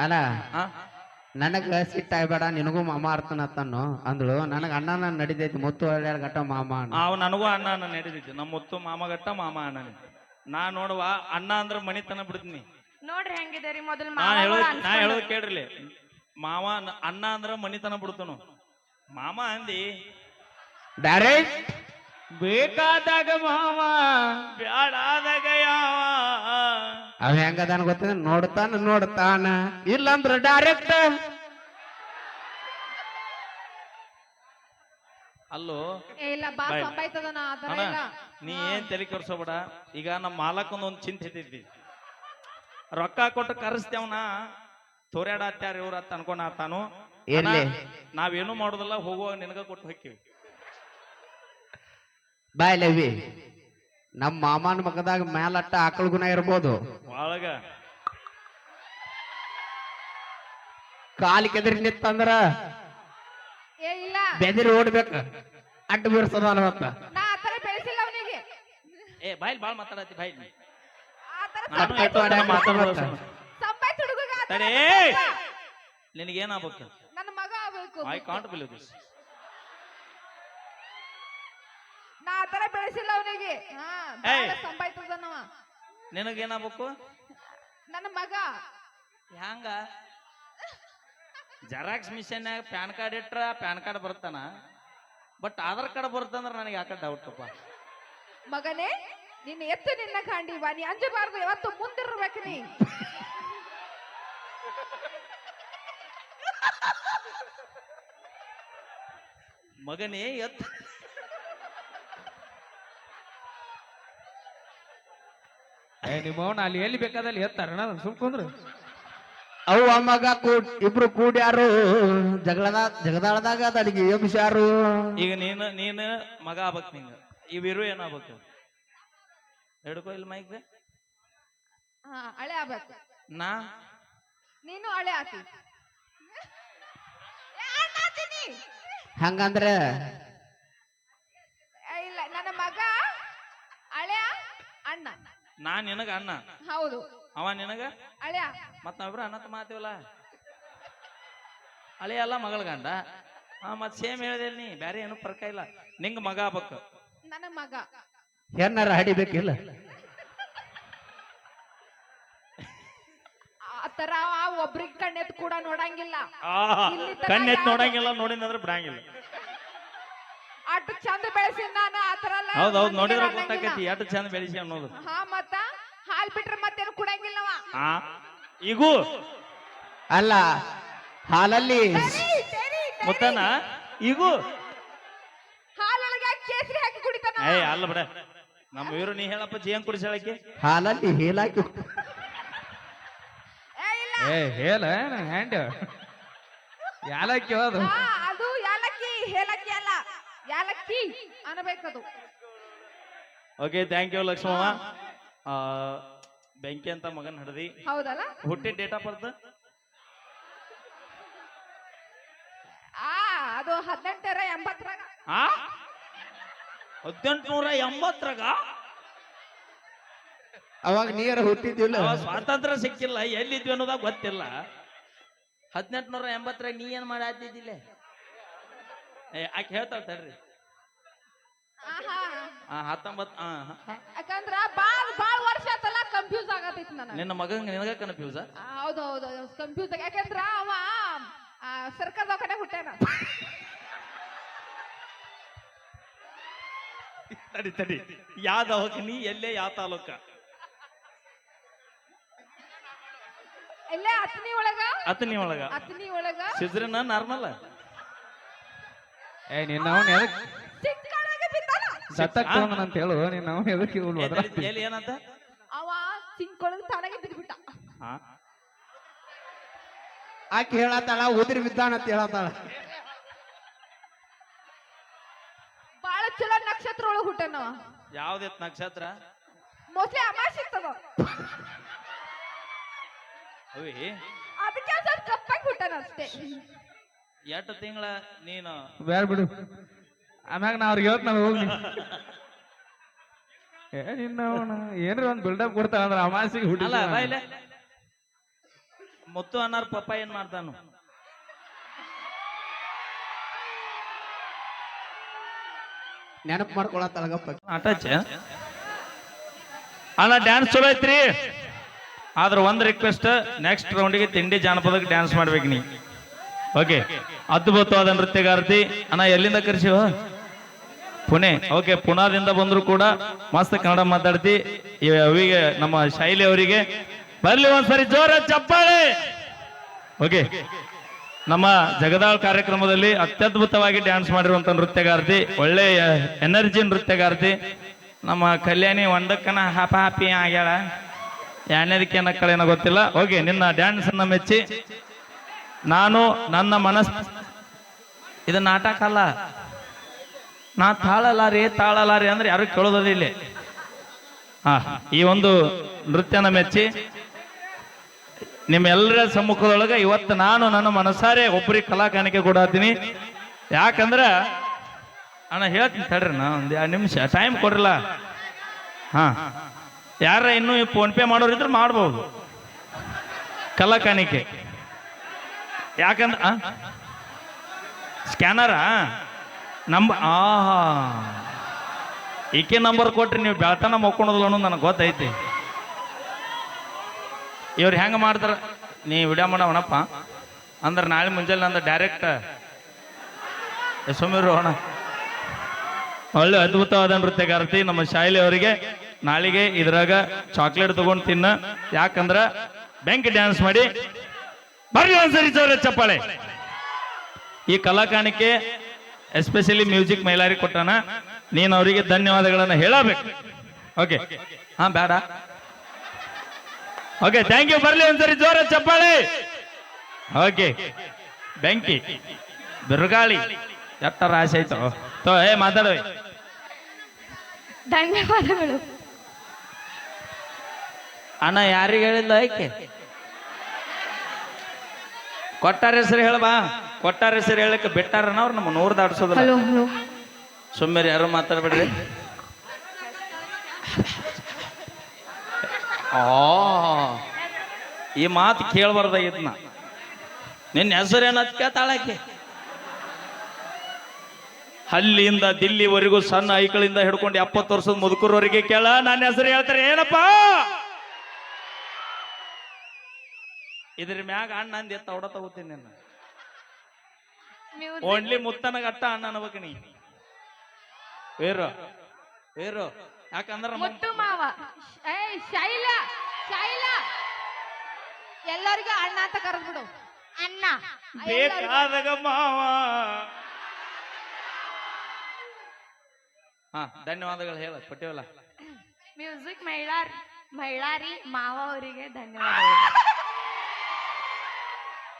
ಅಲ್ಲ ಆ? ನನಗ ಸಿಟ್ಟಾಗ್ಬೇಡ ನಿನಗೂ ಮಾಮ ಅರ್ಥನತ್ತನ್ನು ಅಂದಳು ನನಗ ಅಣ್ಣನ ನಡಿದೈತಿ ಮುತ್ತು ಹಳ್ಳ್ಯಾಳ ಗಟ್ಟ ಮಾಮ ಅನ್ನ. ಅವ್ ನನಗೂ ಅಣ್ಣ ಅಣ್ಣ ನಡೀತಿತ್ತು ನಮ್ಮ ಮುತ್ತು ಮಾಮಗಟ್ಟ ಮಾಮ ಅಣ್ಣ ನಾ ನೋಡುವ ಅಣ್ಣ ಅಂದ್ರ ಮಣಿತನ ಬಿಡ್ತೀನಿ. ನೋಡ್ರಿ ಹೆಂಗಿದೆ ಮೊದಲು ನಾ ಹೇಳೋದು ನಾ ಹೇಳೋದ್ ಕೇಳ್ರಿ ಮಾವ ನ- ಅಣ್ಣ ಅಂದ್ರ ಮಣಿತನ ಬಿಡ್ತನು. ಮಾಮ ಅಂದಿ ಡೈರೆಕ್ಟ್ ಬೇಕಾದಾಗ ಮಾವ ಬ್ಯಾಡಾದಾಗ ಯಾವ? ಅವ ಹೆಂಗದಾನ ಗೊತ್ತಿನ ನೋಡ್ತಾನ ನೋಡ್ತಾನ. ಇಲ್ಲಂದ್ರ ಡೈರೆಕ್ಟ್ ಅಲ್ಲೋ? ಇಲ್ಲ ಬಾ ಬಾಯ್. ಸಂಪಾಯ್ತದ ನಾ ಆತರ ಅಣ್ಣ ಇಲ್ಲ. ನೀ ಏನ್ ತಲೆ ಕೆಡ್ಸೋಬೇಡ ಈಗ ನಮ್ಮ ಮಾಲಕನ ಒಂದು ಚಿಂತೆ ಐತಿ ರೊಕ್ಕ ಕೊಟ್ಟು ಕರೆಸ್ತೇವನ ತೋರ್ಯಾಡತ್ಯಾರ ಇವ್ರ ಅಂತ ಅನ್ಕೊಂಡ ತಾನು. ಇರ್ಲಿ. ನಾವೇನು ಮಾಡೋದಿಲ್ಲ ಹೋಗುವಾಗ ನಿನಗ ಕೊಟ್ಟು ಹೊಕ್ಕಿವಿ. ಬಾಯ್ ಲವಿ ನಮ್ಮ ಮಾಮನ ಮಗದಾಗ ಮ್ಯಾಲಟ್ಟ ಆಕಳ ಗುಣ ಇರ್ಬೋದು. ಒಳಗ. ಕಾಲಿ ಕೆದರಿ ನಿತ್ತಂದ್ರ ಏ ಇಲ್ಲ. ಬೆದರಿ ಓಡ್ಬೇಕ. ಅಡ್ಡ ಬೀರ್ಸದ ಅನ್ವತ್ತ ನಾ ಆತರ ಬೆಳೆಸಿಲ್ಲ ಅವನಿಗೆ. ಏ ಬಾಯ್ಲ್ ಬಾಳ್ ಮಾತಾಡತಿ ಬಾಯ್ ಆತರ. ಸಂಪಾಯ್ತ ಹುಡುಗ ತಡಿ. ನಿನಗೇನಾಗ್ಬೇಕು ನನ್ನ ಮಗ ಆಗ್ಬೇಕು. ಐ ಕಾಂಟ್ ಬಿಲೀವ್ ದಿಸ್ ನಾ ಆತರ ಅವನಿಗೆ ಹಾ ಏಯ್. ಸಂಪಾಯ್ತದ ನಾವ ನಿನಗೇನಾಗ್ಬೇಕು? ನನ್ನ ಮಗ. ಹ್ಯಾಂಗ? ಜೆರಾಕ್ಸ್ ಮಿಷನ್ಯಾಗ ಪ್ಯಾನ್ ಕಾರ್ಡ್ ಇಟ್ರ ಪ್ಯಾನ್ ಕಾರ್ಡ್ ಬರ್ತಾನ ಬಟ್ ಆಧಾರ್ ಕಾರ್ಡ್ ಬರ್ತಂದ್ರ ನನಗೆ ಯಾಕೆ ಡೌಟ್ ಅಪ್ಪ ಮಗನೇ ನಿನ್ನ ಎತ್ತು ನಿನ್ನ ಕಾಂಡಿ ಬಾ. ನೀ ಅಂಜಬಾರ್ದು ಯಾವತ್ತು ಮುಂದಿರ್ಬೇಕು ನೀ. ಮಗನೇ ಎತ್ ಏ ನಿಮ್ಮವನ ಅಲ್ಲಿ ಎಲ್ಲಿ ಬೇಕಾದಲ್ಲಿ ಎತ್ತಾರಣ ಸುಮ್ಕೊಂಡ್ರು ಅವು ಮಗ ಕೂ ಇಬ್ರು ಕೂಡ್ಯಾರು. ಜಗಳದ ಜಗದಾಳದಾಗ ಅಡಿಗೆ ಎಬ್ಸ್ಯಾರು ಈಗ ನೀನು ನೀನು ಮಗ ಆಗ್ಬೇಕು ನಿಂಗ. ಇವಿರು ಏನಾಗ್ಬೇಕು? ಹಿಡ್ಕೋ ಇಲ್ಲಿ ಮೈಕ್ ಹಾ ಹಳೆ ಆಗ್ಬೇಕು. ನಾ? ನೀನು ಹಳೆ ಆತಿ. ಹಂಗಂದ್ರ ಏ, ಇಲ್ಲ ನನ್ನ ಮಗ ಹಳೆಯ ಅಣ್ಣ ನಾ ನಿನಗ ಅಣ್ಣ ಹೌದು. ಅವ ನಿನಗ? ಅಳಿಯ. ಮತ್ ನಾವಿಬ್ರು ಅಣ್ಣತ್ ಮಾತೀವಲ್ಲ? ಹಳೆ ಅಲ್ಲ ಮಗಳ ಗಂಡ. ಹಾ ಮತ್ ಸೇಮ್ ಹೇಳಿದೆ ನೀ ಬ್ಯಾರೆ ಏನು ಫರ್ಕ ಇಲ್ಲ. ನಿಂಗ ಮಗ ಬಕ್ ನನ್ನ ಮಗ. ಏನಾರ ಹಡಿಬೇಕಿಲ್ಲ? ಆ ತರ ಒಬ್ರಿಗೆ ಕಣ್ಣೆತ್ ಕೂಡ ನೋಡಂಗಿಲ್ಲ. ಇಲ್ಲಿ ಕಣ್ಣೆತ್ ನೋಡಂಗಿಲ್ಲ ನೋಡಿನಂದ್ರೆ ಬಿಡಂಗಿಲ್ಲ. ಅಟ್ ಚಂದ ಬೆಳೆಸಿ ನಾನು ಆತರ ಹೌದ್ ಹೌದೌದು ಮಂದಿಗೆ ನೋಡಿದ್ರೆ. ಗೊತ್ತಾಕೈತಿ ಎಷ್ಟು ಚಂದ ಬೆಳೆಸಿ ಅನ್ನೋದು. ಹಾ ಮತ್ತ ಹಾಲ್ ಬಿಟ್ರೆ ಮತ್ತೇನು ಕುಡಂಗಿಲ್ಲವ? ಆ? ಈಗೂ? ಅಲ್ಲ ಹಾಲಲ್ಲಿ ಮುತ್ತನ? ಈಗೂ? ಹಾಲೊಳಗೆ ಹಾಕಿ ಕೇಸರಿ ಹಾಕಿ ಕುಡಿತಾನ ಏಯ್ ಅಲ್ಲ ಬಿಡ. ನಮ್ಮ ಇವರು ನೀ ಹೇಳಪ್ಪ ಜೇನ್ ಕುಡಿಸಾಳಕ್ಕೆ ಹಾಲಲ್ಲಿ ಹೇಲಾಕಿ ಏ ಇಲ್ಲ. ಏ ಹೇಳ ಹ್ಯಾಂಡ್ ಯಾಲಕ್ಕಿ ಹೋದು ಹಾ, ಅದು ಯಾಲಕ್ಕಿ ಹೇಲಕ್ಕಿ ಅಲ್ಲ. ಯಾಲಕ್ಕಿ ಅನ್ಬೇಕದು. Okay thank you Lakshmamma. ಆ, ಬೆಂಕಿ ಅಂತ ಮಗನ್ ಹಿಡ್ದಿ. ಹೌದಲ್ಲ? ಹುಟ್ಟಿದ ಡೇಟ್ ಆಫ್ ಬರ್ತ್ ಆ ಅದು ಹದಿನೆಂಟರ ಎಂಬತ್ತರಾಗ. ಆ? ಹದಿನೆಂಟುನೂರ ಎಂಬತ್ತರಾಗ? ಅವಾಗ ನೀರ ಹುಟ್ಟಿದ್ವಿಲ್ಲ ಅವಾಗ ಸ್ವಾತಂತ್ರ್ಯ ಸಿಕ್ಕಿಲ್ಲ ಎಲ್ಲಿದ್ವಿ ಅನ್ನೋದ ಗೊತ್ತಿಲ್ಲ. ಹದಿನೆಂಟುನೂರ ಎಂಬತ್ತರಾಗ ನೀ ಏನ್ ಮಾಡಾತಿದ್ದಿಲ್ಲ ಏ ಆಕೆ ಹೇಳ್ತಾಳ ತಡ್ರಿ. ಆಹಾ. ಆ ಹತ್ತೊಂಬತ್ ಹಾ ಹ, ಹ. ಯಾಕಂದ್ರ ಬಾಳ್ ಬಾಳ್ ವರ್ಷ ಆತಲ್ಲ ಕನ್ಫ್ಯೂಸ್ ಆಗತೈತಿ ನಿನ್ನ ಮಗಂಗ ನಿನಗ ಕನ್ಫ್ಯೂಸ್ ಆ, ಹೌದು ಹೌದು ಕನ್ಫ್ಯೂಸ್ ಯಾಕಂದ್ರ ಅವ ಆ, ಸರ್ಕಾರ ದವಾಖಾನೆ ಹುಟ್ಟ್ಯಾನ. ತಡಿ ತಡಿ. ಯಾವ ದವಾಖಾನಿ ಎಲ್ಲೇ ಯಾವ ತಾಲೂಕ? ಎಲ್ಲೇ ಅತ್ನಿ ಒಳಗ? ಅತನಿ ಒಳಗ. ಅತ್ನಿ ಒಳಗ? ಸಿದ್ರನ ನಾರ್ಮಲ್ ಏ ನಿನ್ನ ಅವನ್ ಎದಕ್ ಸಿಂಕಳಗೆ ಬಿದ್ದಾನ? ಸತ್ತಕ್ ಅಂತ ಹೇಳು. ನಿನ್ನ ಅವನ್ ಎದಕ್ ಇವ್ಳು. ಎಲ್ಲಿ ಏನಂತ? ಅವ ಸಿಂಕೊಳಗೆ ತಾನಾಗೆ ಬಿದ್ಬಿಟ್ಟ. ಹಾ? ಆಕೆ ಹೇಳತ್ತಾಳ ಉದ್ರಿ ಬಿದ್ದಾನ ಅಂತ ಹೇಳತ್ತಾಳ. ಬಾಳ ಚಲೋ ನಕ್ಷತ್ರ ಒಳಗ ಹುಟ್ಟನ ಯಾವ್ದಿತ್ ನಕ್ಷತ್ರ? ಮೋಸ್ಟ್ಲಿ ಅಮಾಸ್ ಇರ್ತದ ಅವಿ ಅದಕ್ಕೆ ಒಂದ್ ಸ್ವಲ್ಪ ಕಪ್ಪಾಗಿ ಹುಟ್ಟನ ಅಷ್ಟೇ. ಎಷ್ಟು ತಿಂಗಳ ನೀನು? ಬೇರೆ ಬಿಡು. ಆಮ್ಯಾಗ ನಾ ಅವ್ರಿಗೆ ಹೇಳ್ತ ನಾವು ಹೋಗ್ಲಿ. ಏ ನಿನ್ನ ಅವನ ಏನ್ರ ಒಂದ್ ಬಿಲ್ಡಪ್ ಕೊಡ್ತಾನ ಅಂದ್ರ ಅಮಾಸಿಗೆ ಅಲ್ಲ ಹುಡುಗ ಬಾಯ್ಲೆ. ಮುತ್ತು ಅನ್ನಾರ ಪಪ್ಪ ಏನ್ ಮಾಡ್ತಾನು? ನೆನಪು ಮಾಡ್ಕೊಳತ್ತಳಗಪ್ಪ ಅಣ್ಣ ಡ್ಯಾನ್ಸ್ ಚಲೋ ಐತ್ರಿ. ಆದ್ರೆ ಒಂದ್ ರಿಕ್ವೆಸ್ಟ್ ನೆಕ್ಸ್ಟ್ ರೌಂಡಿಗೆ ತಿಂಡಿ ಜಾನಪದಕ್ಕೆ ಡ್ಯಾನ್ಸ್ ಮಾಡ್ಬೇಕು ನೀ. ಓಕೆ ಅದ್ಭುತವಾದ ನೃತ್ಯಗಾರ್ತಿ. ಅಣ್ಣ ಎಲ್ಲಿಂದ ಕರ್ಸಿವ? ಪುಣೆ. ಓಕೆ, ಪುಣಾದಿಂದ ಬಂದ್ರು ಕೂಡ ಮಸ್ತ್ ಕನ್ನಡ ಮಾತಾಡ್ತಿ. ಅವಿಗೆ ನಮ್ಮ ಶೈಲಿ ಅವರಿಗೆ. ಬರ್ಲಿ ಒಂದ್ಸರಿ ಜೋರ ಚಪ್ಪಾಳೆ. ಓಕೆ, ನಮ್ಮ ಜಗದಾಳ್ ಕಾರ್ಯಕ್ರಮದಲ್ಲಿ ಅತ್ಯದ್ಭುತವಾಗಿ ಡ್ಯಾನ್ಸ್ ಮಾಡಿರುವಂತ ನೃತ್ಯಗಾರ್ತಿ, ಒಳ್ಳೆ ಎನರ್ಜಿ ನೃತ್ಯಗಾರ್ತಿ, ನಮ್ಮ ಕಲ್ಯಾಣಿ ಒಂದಕ್ಕನ ಹಾಪ ಹಾಪಿ ಆಗ್ಯಾಳ. ಎರಡನೇದಕ್ಕೆ ಏನಕ್ಕಳೇನೋ ಗೊತ್ತಿಲ್ಲ. ಓಕೆ, ನಿನ್ನ ಡ್ಯಾನ್ಸ್ ಅನ್ನ ಮೆಚ್ಚಿ. ನಾನು ನನ್ನ ಮನಸ್ ಇದು ನಾಟಕ ಅಲ್ಲ. ನಾ ತಾಳಲಾರಿ ತಾಳಲಾರಿ ಅಂದ್ರೆ ಯಾರು ಕೇಳೋದಿಲ್ಲ ಇಲ್ಲಿ. ಹಾ ಈ ಒಂದು ನೃತ್ಯನ ಮೆಚ್ಚಿ ನಿಮ್ಮೆಲ್ಲರ ಸಮ್ಮುಖದೊಳಗೆ ಇವತ್ತು ನಾನು ನನ್ನ ಮನಸಾರೆ ಒಬ್ಬರಿಗೆ ಕಲಾಕಾನಿಕೆ ಕೊಡತ್ತೀನಿ ಯಾಕಂದ್ರ, ಅಣ್ಣ ಹೇಳ್ತೀನಿ ತಡ್ರಿ ನಾ ಒಂದು ಎರಡು ನಿಮಿಷ ಟೈಮ್ ಕೊಡ್ರಲ್ಲ. ಹಾ, ಯಾರ ಇನ್ನೂ ಫೋನ್ ಪೇ ಮಾಡೋರು ಇದ್ರೆ ಮಾಡ್ಬೋದು. ಕಲಾ ಯಾಕಂದ್ರೆ ಯಾಕಂದ್ರ ಸ್ಕ್ಯಾನರಾ ನಂಬ ಆ. ಈಕೆ ನಂಬರ್ ಕೊಟ್ರಿ, ನೀವು ಬೆಳತನ ಮಕ್ಕೊಳೋದಿಲ್ಲ ಅನ್ನೋದು ನನಗೆ ಗೊತ್ತೈತಿ. ಇವ್ರು ಹೆಂಗ ಮಾಡ್ತಾರ, ನೀ ವಿಡಿಯೋ ಮಾಡವನಪ್ಪ ಅಂದ್ರೆ ನಾಳೆ ಮುಂಜಾನೆ ಅಂದ್ರೆ ಡೈರೆಕ್ಟ್ ಯಶೋಮೀರು ಅಣ್ಣ ಒಳ್ಳೆ ಅದ್ಭುತವಾದ ನೃತ್ಯಗಾರ್ತಿ ನಮ್ಮ ಶಾಯಿಲಿ ಅವರಿಗೆ. ನಾಳೆಗೆ ಇದ್ರಾಗ ಚಾಕ್ಲೇಟ್ ತಗೊಂಡು ತಿನ್ನ. ಯಾಕಂದ್ರ ಬೆಂಕಿ ಡ್ಯಾನ್ಸ್ ಮಾಡಿ. ಬರ್ರಿ ಒಂದ್ಸರಿ ಚಪ್ಪಾಳೆ. ಈ ಕಲಾಕಾಣಿಕೆ ಎಸ್ಪೆಷಲಿ ಮ್ಯೂಸಿಕ್ ಮೈಲಾರಿ ಕೊಟ್ಟಾನ ನೀನು ಅವರಿಗೆ ಧನ್ಯವಾದಗಳನ್ನ ಹೇಳಬೇಕು. ಓಕೆ ಹಾ ಬೇಡ. ಓಕೆ ಥ್ಯಾಂಕ್ ಯು ಬರ್ಲಿ ಒಂದ್ಸರಿ ಜೋರ ಚಪ್ಪಾಳೆ. ಓಕೆ ಬೆಂಕಿ ಬಿರುಗಾಳಿ ಎಟ್ಟ ರಾಶಿ ಆಯ್ತು? ತೋ ಏ ಮಾತಾಡೋ. ಧನ್ಯವಾದಗಳು. ಅಣ್ಣ ಯಾರಿಗೆ ಹೇಳಿಲ್ಲ ಐಕೆ ಕೊಟ್ಟಾರ ಹೆಸರು ಹೇಳಬಾ ಕೊಟ್ಟಾರ ಹೆಸರು ಹೇಳಕ್ಕೆ ಬಿಟ್ಟಾರನ ಅವ್ರು ನಮ್ಮ ನೂರ್ ದಾಡ್ಸೋದಿಲ್ಲ ಸುಮ್ಮನೆ ಯಾರು ಮಾತಾಡ್ಬೇಡ್ರಿ. ಆ ಈ ಮಾತು ಕೇಳಬಾರ್ದಾಗಿತ್ತು ನಾ ನಿನ್ನ ಹೆಸರು ಏನಂತ ಕೇಳ್ತಾಳಾಕೆ ಹಲ್ಲಿಯಿಂದ ದಿಲ್ಲಿವರೆಗೂ ಸಣ್ಣ ಐಕಳಿಂದ ಹಿಡ್ಕೊಂಡು ಎಪ್ಪತ್ತು ವರ್ಷದ ಮುದುಕರವರೆಗೆ ಕೇಳ ನನ್ನ ಹೆಸರು ಹೇಳ್ತಾರೆ ಏನಪ್ಪ? ಇದ್ರ ಮ್ಯಾಗ ಅಣ್ಣ ಅಂದ ಎತ್ತ ಹೊಡ ತಗೋತೀನಿ ನಿನ್ನ. ಮ್ಯೂಸಿಕ್ ಓನ್ಲಿ ಮುತ್ತನ ಗಟ್ಟ ಅಣ್ಣ ಅನ್ಬೇಕು ನೀ ವೇರು ವೇರು ಯಾಕಂದ್ರ ಮುತ್ತು ಮಾವ. ಏ ಶೈಲ ಶೈಲ. ಎಲ್ಲರಿಗೂ ಅಣ್ಣ ಅಂತ ಕರೆದ್ಬಿಡು ಅಣ್ಣ. ಬೇಕಾದಾಗ ಮಾವ. ಹಾ ಧನ್ಯವಾದಗಳು ಹೇಳ ಕೊಟ್ಟಿವಲ್ಲ ಮ್ಯೂಸಿಕ್ ಮಹಿಳಾರಿ ಮಹಿಳಾರಿ ಮಾವ ಅವರಿಗೆ ಧನ್ಯವಾದಗಳು.